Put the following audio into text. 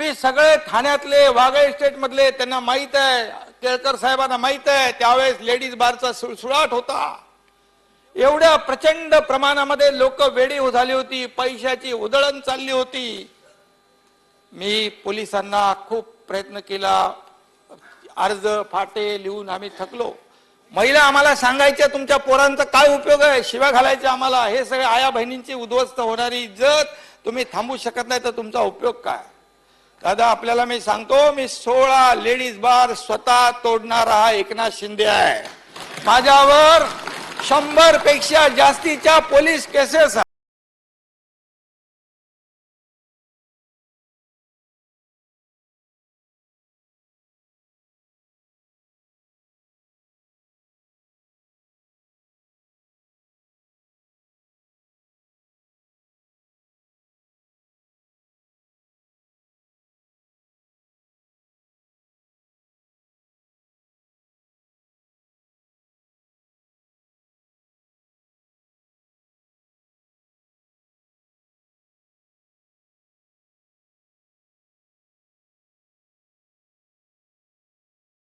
मी सगळे ठाण्यातले वाघळे स्टेट मधले त्यांना माहीत आहे केळकर साहेबांना माहीत आहे त्यावेळेस लेडीज बारचा सुळसुळाट होता. एवढ्या प्रचंड प्रमाणामध्ये लोक वेडी झाली होती पैशाची उधळण चालली होती. मी पोलिसांना खूप प्रयत्न केला. अर्ज फाटे लिहून आम्ही थकलो. महिला आम्हाला सांगायच्या तुमच्या पोरांचा काय उपयोग आहे? शिव्या घालायच्या आम्हाला. हे सगळे आया बहिणींची उद्ध्वस्त होणारी जर तुम्ही थांबू शकत नाही तर तुमचा उपयोग काय? दादा आपल्याला मी सांगतो मी सोळा लेडीज बार स्वतः तोडणारा हा एकनाथ शिंदे आहे. माझ्यावर शंभरपेक्षा जास्तीच्या पोलीस केसेस